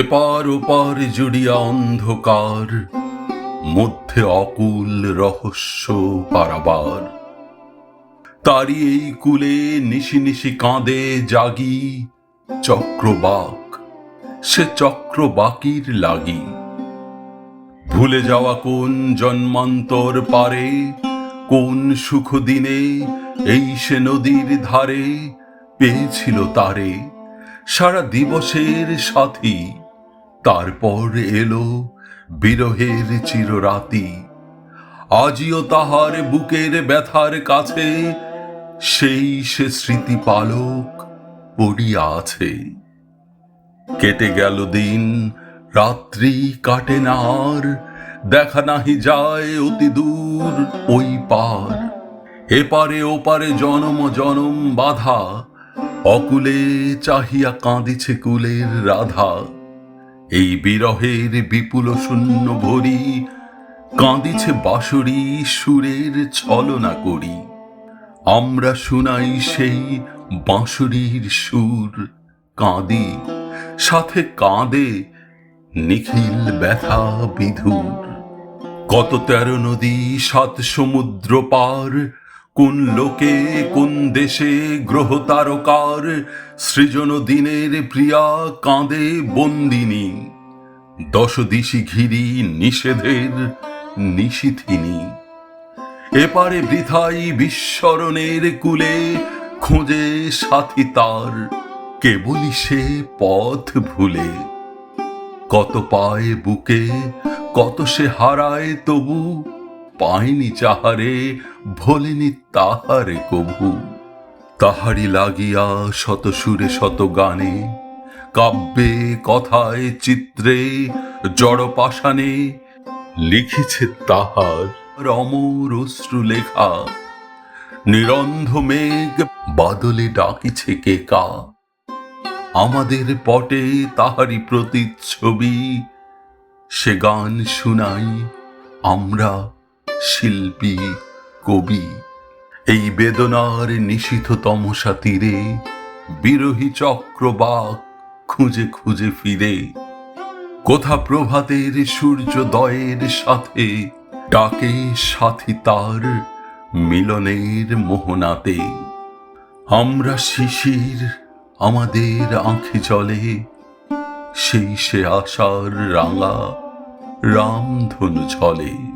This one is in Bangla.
এপার ওপার জুড়িয়া অন্ধকার, মধ্যে অকুল রহস্য পারাবার। তারি এই কুলে নিশি নিশি কাঁদে জাগি চক্রবাক, সে চক্রবাকির লাগি। ভুলে যাওয়া কোন জন্মান্তর পারে, কোন সুখ দিনে এই সে নদীর ধারে পেয়েছিল তারে। সারা দিবসের সাথী তারপর এলো বিরহের চিররাতি। আজিও তাহার বুকের ব্যথার কাছে সেই সে স্মৃতি পালক পড়িয়া আছে। কেটে গেল দিন, রাত্রি কাটে না আর, দেখা নাহি যায় অতি দূর ওই পার। এপারে ওপারে জনম জনম বাধা, অকুলে চাহিয়া কাঁদিছে কুলের রাধা। এই বিরহের বিপুল শূন্য ভরি, কাঁদিছে বাঁশরি সুরের ছলনা করি। আমরা শুনাই সেই বাঁশরির সুর, কাঁদি, সাথে কাঁদে নিখিল ব্যথা বিধুর। কত তেরো নদী, সাত সমুদ্র পার কোন লোকে, কোন দেশে গ্রহ তারকার সৃজন দিনের প্রিয়া কাঁদে বন্দিনী দশ দিশি ঘিরি নিষেধের নিশিথিনী এপারে বৃথাই বিস্মরণের কুলে খোঁজে সাথী তার, কেবলই সে পথ ভুলে। কত পায় বুকে, কত সে হারায় তবু পায়নি যাহারে ভোলেনি তাহারে কভু তাহারি লাগিয়া শত সুরে শত গানে, কাব্যে, কথায়, চিত্রে জড় পাষাণে লিখিছে তাহার অমর অশ্রু লেখা। নিরন্ধ মেঘ বাদলে ডাকিছে কে কা। আমাদের পটে তাহারি প্রতিচ্ছবি। সে গান শুনাই আমরা শিল্পী কবি, এই বেদনার নিশীথ তমসা তীরে বিরোহী চক্রবাক খুঁজে খুঁজে ফিরে। কোথা প্রভাতের সূর্যোদয়ের সাথে ডাকে সাথী তার মিলনের মোহনাতে। আমরা শিশির আমাদের আঁখি চলে সেই সে আশার রাঙা রামধনু ঝলে।